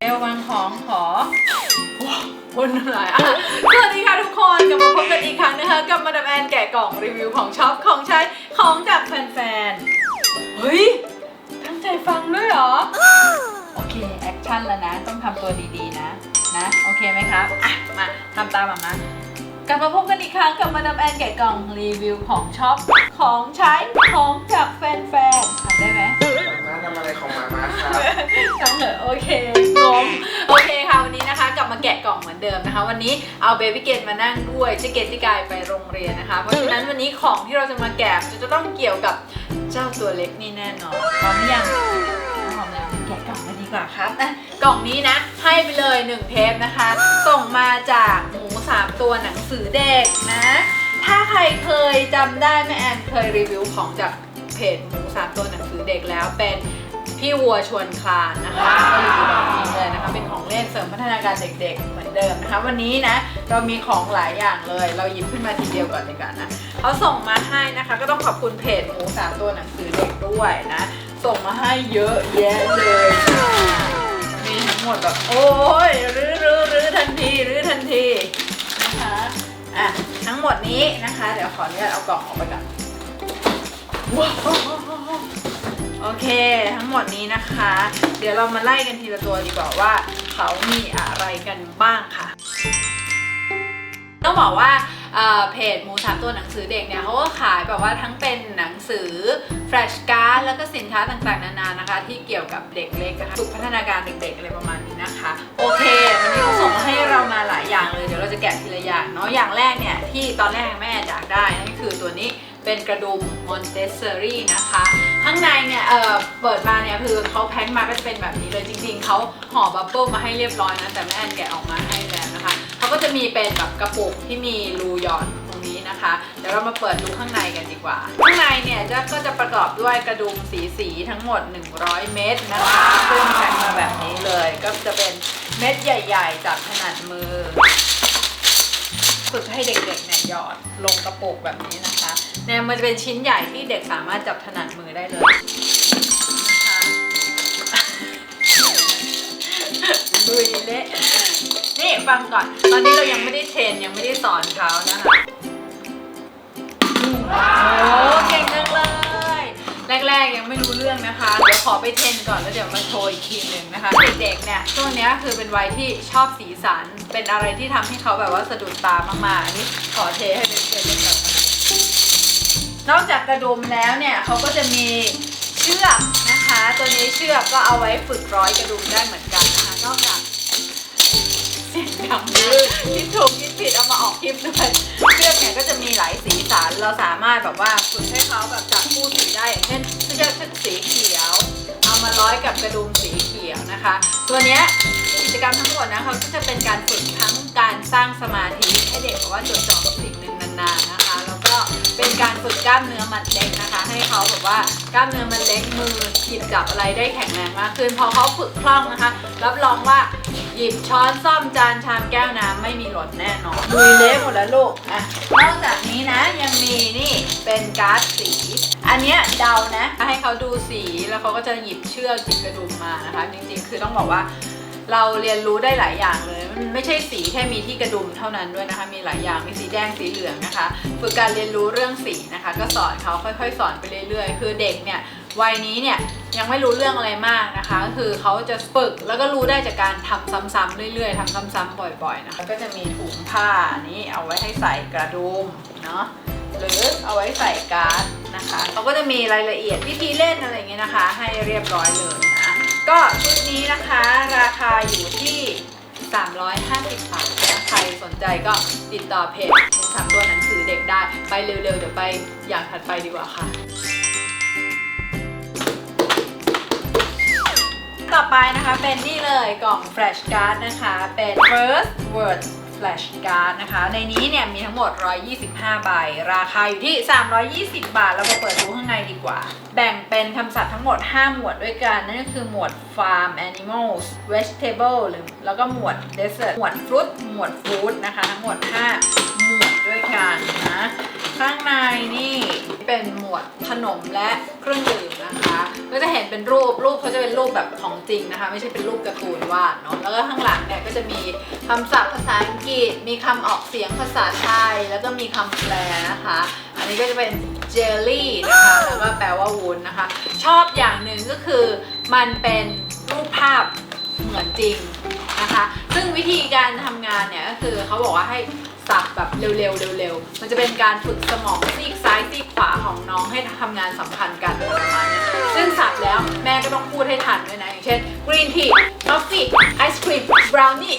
เอววางของขอวนหลายอะสวัสดีค่ะทุกคนกลับมาพบกันอีกครั้งนะคะ กับมาดามแอนแกะกล่องรีวิวของช็อปของใช้ของจากแฟนๆ เฮ้ย ตั้งใจฟังด้วยเหรอ โอเค แอคชั่นแล้วนะ ต้องทำตัวดีๆนะ นะ โอเคไหมครับ อะ มาทำตามมามากลับมาพบกันอีกครั้งกับมาดามแอนแกะกล่องรีวิวของช็อปของใช้ของจากแฟนๆทำได้ไหม ทำอะไรของหมามาครับช่างเถอะโอเคงงโอเคค่ะวันนี้นะคะกลับมาแกะกล่องเหมือนเดิมนะคะ วันนี้เอาเบบี้เกนมานั่งด้วยเจเกนจิกายไปโรงเรียนนะคะ เพราะฉะนั้นวันนี้ของที่เราจะมาแกะจะต้องเกี่ยวกับเจ้าตัวเล็กนี่แน่นอนพร้อมหรือยังพร้อมแล้วแกะกล่องกันดีกว่าครับอะกล่องนี้นะให้ไปเลยหนึ่งเทปนะคะ ส่งมาจากหมูสามตัวหนังสือเด็กนะ ถ้าใครเคยจำได้แม่แอนเคยรีวิวของจาก เพจหมูสามตัวหนังสือเด็กแล้วเป็นพี่วัวชวนคลานนะคะก็รีวิวแบบนี้เลยนะคะเป็นของเล่นเสริมพัฒนาการเด็ก ๆ เหมือนเดิมนะคะ วันนี้นะเรามีของหลายอย่างเลย เราหยิบขึ้นมาทีเดียวก่อนเลยกันนะเขาส่งมาให้นะคะ ก็ต้องขอบคุณเพจหมูสามตัวหนังสือเด็กด้วยนะ ส่งมาให้เยอะแยะเลยมีทั้งหมดแบบโอ้ยรื้อรื้อรื้อทันทีรื้อทันทีนะคะอะทั้งหมดนี้นะคะ เดี๋ยวขออนุญาตเอากล่องออกไปก่อน โอเค ทั้งหมดนี้นะคะ เดี๋ยวเรามาไล่กันทีละตัวดีกว่าว่า เขามีอะไรกันบ้างค่ะ ต้องบอกว่าเพจหมูสามตัวหนังสือเด็กเนี่ยเขาก็ขายแบบว่าทั้งเป็นหนังสือแฟลชการ์ดแล้วก็สินค้าต่างๆ นานานะคะ ที่เกี่ยวกับเด็กเล็กนะคะสุขพัฒนาการเด็กๆอะไรประมาณนี้นะคะ โอเควันนี้เขาส่งมาให้เรามาหลายอย่างเลยเดี๋ยวเราจะแกะทีละอย่างเนาะอย่างแรกเนี่ยที่ตอนแรกแม่อยากได้นั่นคือตัวนี้ เป็นกระดุมมอนเตสเซอรี่นะคะ ข้างในเนี่ยเออเปิดมาเนี่ยคือเขาแพ็คมาก็จะเป็นแบบนี้เลยจริง ๆเขาห่อบับเบิ้ลมาให้เรียบร้อยนะ แต่แม่แอนแกะออกมาให้แล้วนะคะเขาก็จะมีเป็นแบบกระปุกที่มีรูหย่อนตรงนี้นะคะเดี๋ยวเรามาเปิดดูข้างในกันดีกว่า ข้างในเนี่ยจะก็จะประกอบด้วยกระดุมสีสีๆทั้งหมด 100 เม็ดนะคะซึ่งแพ็คมาแบบนี้เลย ก็จะเป็นเม็ดใหญ่ ๆจับขนาดมือฝึกให้เด็กๆเนี่ยหยอดลงกระปุกแบบนี้นะคะ เนี่ยมันจะเป็นชิ้นใหญ่ที่เด็กสามารถจับถนัดมือได้เลยนะคะลุยเละนี่ฟังก่อน ตอนนี้เรายังไม่ได้เทรนยังไม่ได้สอนเขานะคะ โอ้เก่งจังเลย แรกๆยังไม่รู้เรื่องนะคะ เดี๋ยวขอไปเทรนก่อนแล้วเดี๋ยวมาโชว์อีกทีหนึ่งนะคะ เด็กๆเนี่ยช่วงเนี้ยคือเป็นวัยที่ชอบสีสัน เป็นอะไรที่ทำให้เขาแบบว่าสะดุดตามากๆอันนี้ขอเทให้เป็นเพื่อนเล่นแบบ นอกจากกระดุมแล้วเนี่ยเขาก็จะมีเชือกนะคะ ตัวนี้เชือกก็เอาไว้ฝึกร้อยกระดุมได้เหมือนกันนะคะ นอกจากเสียงดังคิดถูกคิดผิดเอามาออกคลิปด้วยเชือกเนี่ยก็จะมีหลายสีสันเราสามารถแบบว่าฝึกให้เขาแบบจับคู่สีได้อย่างเช่นเชือกสีเขียว เอามาร้อยกับกระดุมสีเขียวนะคะ ตัวเนี้ยกิจกรรมทั้งหมดนะเขาก็จะเป็นการฝึกทั้งการสร้างสมาธิให้เด็กแบบว่าจดจ่อกับสิ่งหนึ่งนานๆ การฝึกกล้ามเนื้อมัดเล็กนะคะ ให้เขาแบบว่ากล้ามเนื้อมันเล็กมือหยิบจับอะไรได้แข็งแรงมากขึ้นพอเขาฝึกคล่องนะคะ รับรองว่าหยิบช้อนซ่อมจานชามแก้วน้ำไม่มีหล่นแน่นอนลุยเละหมดแล้วลูกอะนอกจากนี้นะยังมีนี่เป็นการ์ดสี อันเนี้ยเดานะให้เขาดูสีแล้วเขาก็จะหยิบเชือกจิกกระดุมมานะคะ จริงๆ คือต้องบอกว่า เราเรียนรู้ได้หลายอย่างเลย มันไม่ใช่สีแค่มีที่กระดุมเท่านั้นด้วยนะคะ มีหลายอย่าง มีสีแดง สีเหลืองนะคะ ฝึกการเรียนรู้เรื่องสีนะคะ ก็สอนเขาค่อยๆ สอนไปเรื่อยๆ คือเด็กเนี่ยวัยนี้เนี่ยยังไม่รู้เรื่องอะไรมากนะคะ ก็คือเขาจะฝึกแล้วก็รู้ได้จากการทำซ้ำๆเรื่อยๆทำซ้ำๆบ่อยๆนะคะก็จะมีถุงผ้านี้เอาไว้ให้ใส่กระดุมเนาะหรือเอาไว้ใส่การ์ดนะคะเขาก็จะมีรายละเอียดวิธีเล่นอะไรอย่างเงี้ยนะคะ ให้เรียบร้อยเลยนะ ก็ชุดนี้นะคะราคาอยู่ที่ 350 บาทถ้าใครสนใจก็ติดต่อเพจมูสามตัวหนังสือเด็กได้ ไปเร็วๆ เดี๋ยวไปอย่างถัดไปดีกว่าค่ะ ต่อไปนะคะเป็นนี่เลยกล่อง Flash Card นะคะ เป็น First Word Flash Card นะคะ ในนี้เนี่ยมีทั้งหมด 125 ใบ ราคาอยู่ที่ 320 บาท เรามาเปิดดูข้างในดีกว่า แบ่งเป็นคำศัพท์ทั้งหมด 5 หมวดด้วยกัน นั่นก็คือหมวด Farm Animals Vegetable หรือแล้วก็หมวด Desert หมวด Fruit หมวด Food นะคะ ทั้งหมด 5 หมวดด้วยกันนะ ข้างในนี่ เป็นหมวดขนมและเครื่องดื่มนะคะก็จะเห็นเป็นรูปรูปเขาจะเป็นรูปแบบของจริงนะคะ ไม่ใช่เป็นรูปการ์ตูนวาดเนาะแล้วก็ข้างหลังเนี่ยก็จะมีคำศัพท์ภาษาอังกฤษ มีคำออกเสียงภาษาไทย แล้วก็มีคำแปลนะคะ อันนี้ก็จะเป็นเจลลี่นะคะแล้วก็แปลว่าวุ้นนะคะ ชอบอย่างหนึ่งก็คือมันเป็นรูปภาพ เหมือนจริงนะคะ ซึ่งวิธีการทำงานเนี่ยก็คือเขาบอกว่าให้สับแบบเร็วๆเร็วๆมันจะเป็นการฝึกสมองซีกซ้ายซีกขวาของน้องให้ทำงานสัมพันธ์กันประมาณนี้ซึ่งสับแล้วแม่ก็ต้องพูดให้ทันด้วยนะ อย่างเช่น green tea coffee ice cream brownie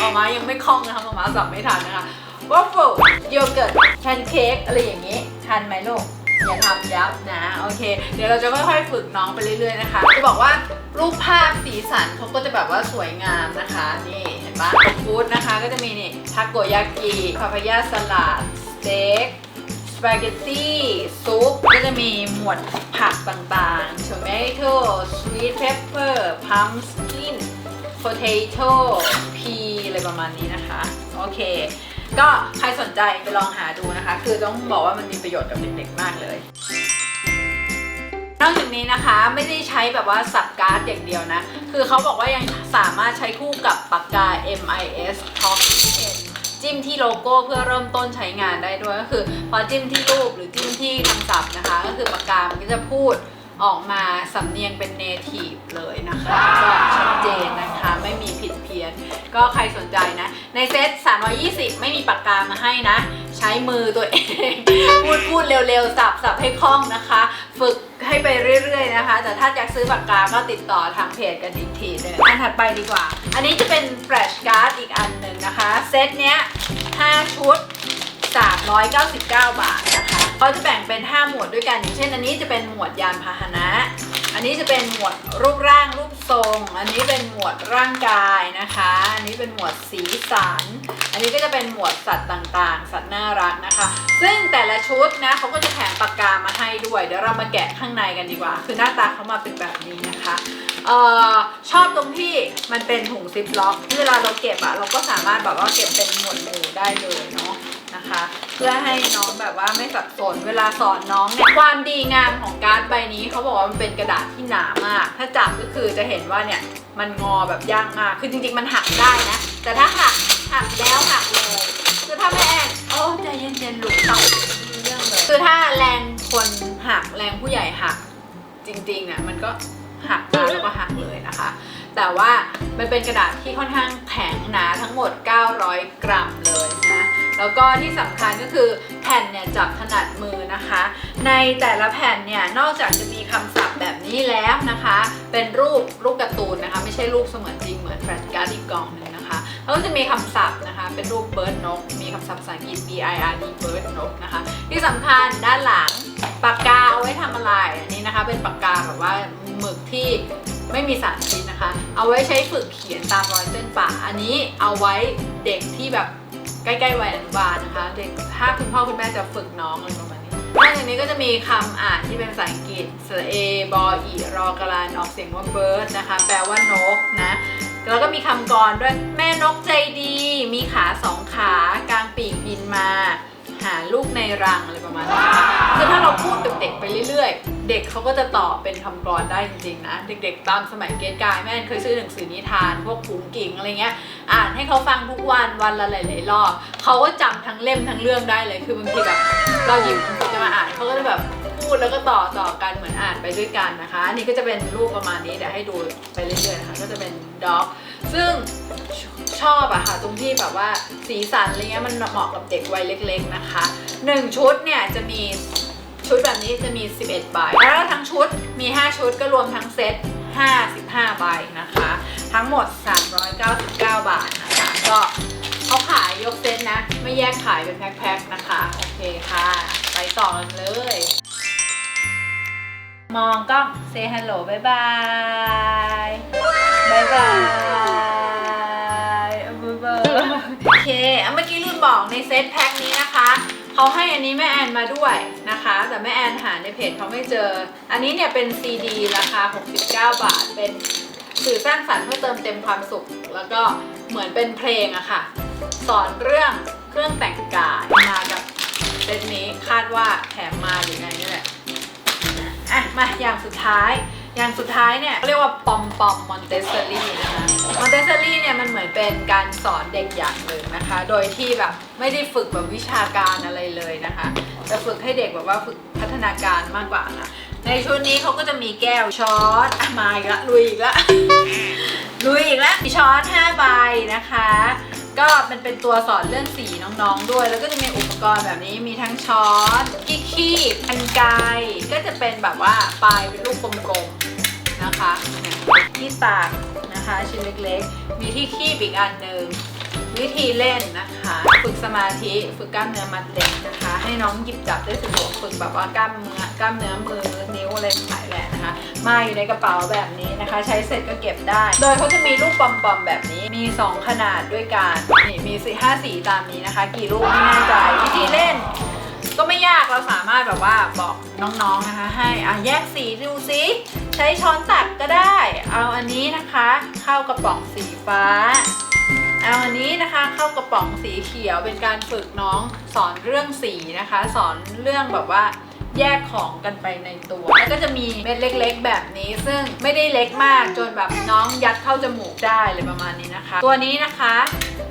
ออกมายังไม่คล่องนะคะมามาสับไม่ทันนะคะ waffle yogurt pancake อะไรอย่างนี้ทันไหมลูก ทำยับนะ โอเค เดี๋ยวเราจะค่อยๆฝึกน้องไปเรื่อยๆนะคะ จะบอกว่ารูปภาพสีสันเขาก็จะแบบว่าสวยงามนะคะ นี่เห็นปะฟู้ดนะคะ ก็จะมีนี่ทาโกยากิพาพยาสลัดสเต็กสปาเกตตี้ซุปก็จะมีหมวดผักต่างๆ tomato sweet pepper pumpkin potato pea อะไรประมาณนี้นะคะ โอเค ก็ใครสนใจไปลองหาดูนะคะ คือต้องบอกว่ามันมีประโยชน์กับเด็กๆมากเลยนอกจากนี้นะคะไม่ได้ใช้แบบว่าสับการ์ดอย่างเดียวนะ คือเขาบอกว่ายังสามารถใช้คู่กับปากกา MIS Top 10จิ้มที่โลโก้เพื่อเริ่มต้นใช้งานได้ด้วยก็คือ พอจิ้มที่รูปหรือจิ้มที่คำศัพท์นะคะ ก็คือปากกามันก็จะพูด ออกมาสำเนียงเป็น native เลยนะคะก็ชัดเจนนะคะไม่มีผิดเพี้ยน ก็ใครสนใจนะ ในเซต 320 ไม่มีปากกามาให้นะ ใช้มือตัวเอง พูดพูดเร็วๆ สับสับให้คล่องนะคะ ฝึกให้ไปเรื่อยๆนะคะ แต่ถ้าอยากซื้อปากกาก็ติดต่อทางเพจกันอีกทีหนึงอันถัดไปดีกว่า อันนี้จะเป็นแฟลชการ์ดอีกอันหนึ่งนะคะ เซตเนี้ย 5 ชุด 399 บาทนะคะเขาจะแบ่งเป็น 5 หมวดด้วยกันอย่างเช่น อันนี้จะเป็นหมวดยานพาหนะ อันนี้จะเป็นหมวดรูปร่างรูปทรง อันนี้เป็นหมวดร่างกายนะคะ อันนี้เป็นหมวดสีสัน อันนี้ก็จะเป็นหมวดสัตว์ต่างๆ สัตว์น่ารักนะคะ ซึ่งแต่ละชุดนะเขาก็จะแถมปากกามาให้ด้วย เดี๋ยวเรามาแกะข้างในกันดีกว่า คือหน้าตาเขามาเป็นแบบนี้นะคะเออชอบตรงที่มันเป็นถุงซิปล็อกเวลาเราเก็บอะเราก็สามารถแบบว่าเก็บเป็นหมวดหมู่ได้เลยเนาะ นะคะ เพื่อให้น้องแบบว่าไม่สับสนเวลาสอนน้องเนี่ยความดีงามของการ์ดใบนี้เขาบอกว่ามันเป็นกระดาษที่หนามาก ถ้าจับก็คือจะเห็นว่าเนี่ยมันงอแบบยากมากคือจริง ๆ มันหักได้นะ แต่ถ้าหักหักแล้วหักเลยคือถ้าแม่แอนโอ้ใจเย็นๆหลุดต้องเรื่องเลยคือถ้าแรงคนหักแรงผู้ใหญ่หักจริงๆเนี่ยมันก็หักได้แล้วก็หักเลยนะคะ แต่ว่ามันเป็นกระดาษที่ค่อนข้างแข็งหนาทั้งหมด 900 กรัมเลยนะ แล้วก็ที่สำคัญก็คือแผ่นเนี่ยจับถนัดมือนะคะ ในแต่ละแผ่นเนี่ยนอกจากจะมีคำศัพท์แบบนี้แล้วนะคะ เป็นรูปรูปการ์ตูนนะคะ ไม่ใช่รูปเสมือนจริงเหมือนแฟลชการ์ดอีกกล่องหนึ่งนะคะแล้วก็จะมีคำศัพท์นะคะ เป็นรูปเบิร์ดนก มีคำศัพท์ภาษาอังกฤษ B I R D เบิร์ดนกนะคะ ที่สำคัญด้านหลังปากกาเอาไว้ทำอะไรอันนี้นะคะ เป็นปากกาแบบว่าหมึกที่ไม่มีสารพิษนะคะ เอาไว้ใช้ฝึกเขียนตามรอยเส้นป่าอันนี้เอาไว้เด็กที่แบบ ใกล้ๆวัยอนุบาลนะคะ เด็กถ้าคุณพ่อคุณแม่จะฝึกน้องอะไรประมาณนี้นอกจากนี้ก็จะมีคำอ่านที่เป็นภาษาอังกฤษสระเอบออีรอกรานออกเสียงว่า bird นะคะ แปลว่านกนะ แล้วก็มีคำกรด้วยแม่นกใจดี มีขาสองขากลางปีกบินมา หาลูกในรังอะไรประมาณนี้นะคะคือถ้าเราพูดกับเด็กไปเรื่ เด็กเขาก็จะตอบเป็นคำกรอนได้จริงๆนะเด็กๆตามสมัยเกณฑ์กายแม่เคยซื้อหนังสือนิทาน พวกขุงกิ่งอะไรเงี้ยอ่านให้เขาฟังทุกวันวันละหลายๆรอบเขาก็จำทั้งเล่มทั้งเรื่องได้เลยคือบางทีแบบเราหยิบหนังสือจะมาอ่านเขาก็จะแบบพูดแล้วก็ต่อต่อกันเหมือนอ่านไปด้วยกันนะคะ อันนี้ก็จะเป็นรูปประมาณนี้เดี๋ยวให้ดูไปเรื่อยๆนะคะก็จะเป็นด็อกซึ่งชอบอะค่ะตรงที่แบบว่าสีสันอะไรเงี้ยมันเหมาะกับเด็กวัยเล็ก ๆนะคะ 1 ชุดเนี่ยจะมี ชุดแบบนี้จะมี 11 ใบ แล้วทั้งชุดมี 5 ชุดก็รวมทั้งเซต55 ใบนะคะ ทั้งหมด 399 บาทนะคะ ก็เขาขายยกเซตนะ ไม่แยกขายเป็นแพ็คๆนะคะ โอเคค่ะ ไปต่อกันเลย มองกล้อง say hello บ๊ายบายบายบายบ๊ายบายโอเคอะเมื่อกี้ลืมบอกในเซตแพ็คนี้นะคะ เขาให้อันนี้แม่แอนมาด้วยนะคะ แต่แม่แอนหาในเพจเขาไม่เจอ อันนี้เนี่ยเป็นซีดีราคา 69 บาท เป็นสื่อสร้างสรรค์เพื่อเติมเต็มความสุข แล้วก็เหมือนเป็นเพลงอะค่ะ สอนเรื่องเครื่องแต่งกายมากับเซตนี้คาดว่าแถมมาหรือไงนี่แหละอะมาอย่างสุดท้าย อย่างสุดท้ายเนี่ยเรียกว่าปอมปอมมอนเตสซอรี่นะคะ มอนเตสซอรี่เนี่ยมันเหมือนเป็นการสอนเด็กอย่างหนึ่งนะคะ โดยที่แบบไม่ได้ฝึกแบบวิชาการอะไรเลยนะคะจะฝึกให้เด็กแบบว่าฝึกพัฒนาการมากกว่านะ ในชุดนี้เขาก็จะมีแก้วช้อนอมาอีกละลุยอีกละลุยอีกล้วมีช้อน5ใบนะคะก็มันเป็นตัวสอนเรื่องสีน้องๆด้วย แล้วก็จะมีอุปกรณ์แบบนี้มีทั้งช้อนกี้คีบกันไกก็จะเป็นแบบว่าปลายเป็นลูกกลมๆ นะคะที่ตากนะคะชิ้นเล็กๆ มีที่คีบอีกอันหนึ่งวิธีเล่นนะคะ ฝึกสมาธิฝึกกล้ามเนื้อมัดเล็กนะคะ ให้น้องหยิบจับได้สะดวกฝึกแบบว่ากล้ามเนื้อกล้ามเนื้อมือนิ้วอะไรทั้งหลายแหละนะคะ มาอยู่ในกระเป๋าแบบนี้นะคะ ใช้เสร็จก็เก็บได้ โดยเขาจะมีลูกปอมๆแบบนี้มี 2 ขนาดด้วยกันนี่มีสีห้าสีตามนี้นะคะ กี่ลูกไม่แน่ใจวิธีเล่น ก็ไม่ยากเราสามารถแบบว่าบอกน้องๆนะคะ ให้อะแยกสีดูซิ ใช้ช้อนตักก็ได้ เอาอันนี้นะคะเข้ากระป๋องสีฟ้า เอาอันนี้นะคะเข้ากระป๋องสีเขียวเป็นการฝึกน้องสอนเรื่องสีนะคะ สอนเรื่องแบบว่าแยกของกันไปในตัว แล้วก็จะมีเม็ดเล็กๆ แบบนี้ ซึ่งไม่ได้เล็กมากจนแบบน้องยัดเข้าจมูกได้เลยประมาณนี้นะคะ ตัวนี้นะคะ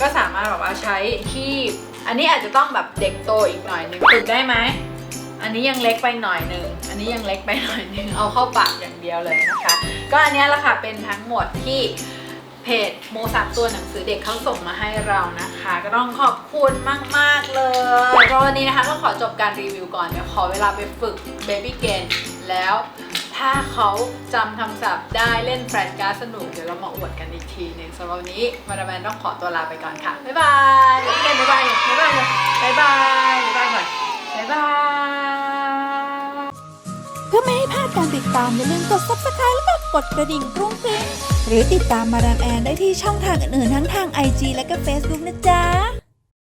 ก็สามารถแบบว่าใช้คีบ อันนี้อาจจะต้องแบบเด็กโตอีกหน่อยหนึงฝึกได้ไหม อันนี้ยังเล็กไปหน่อยหนึ่งอันนี้ยังเล็กไปหน่อยหนึ่งเอาเข้าปากอย่างเดียวเลยนะคะ ก็อันนี้แหละค่ะเป็นทั้งหมดที่เพจโมสับตัวหนังสือเด็กเขาส่งมาให้เรานะคะ ก็ต้องขอบคุณมาก ๆ เลยก็วันนี้นะคะก็ขอจบการรีวิวก่อนเดี๋ยวขอเวลาไปฝึก Baby g a i n แล้วถ้าเขาจำคำศัพท์ได้เล่นแฟลชการ์ดสนุก เดี๋ยวเรามาอวดกันอีกทีหนึ่งสำหรับวันนี้มาดามแมนต้องขอตัวลาไปก่อนค่ะ บ๊ายบายพี่เกนบ๊ายบาย บ๊ายบาย บ๊ายบาย บ๊ายบายก่อนบ๊ายบาย พื่อไม่ให้พลาดการติดตามอย่าลืมกด subscribe แล้วก็กดกระดิ่งกรุ้งกริ้งหรือติดตามมาดามแอนได้ที่ช่องทางอื่นๆทั้งทาง IG และก็ Facebook นะจ๊ะ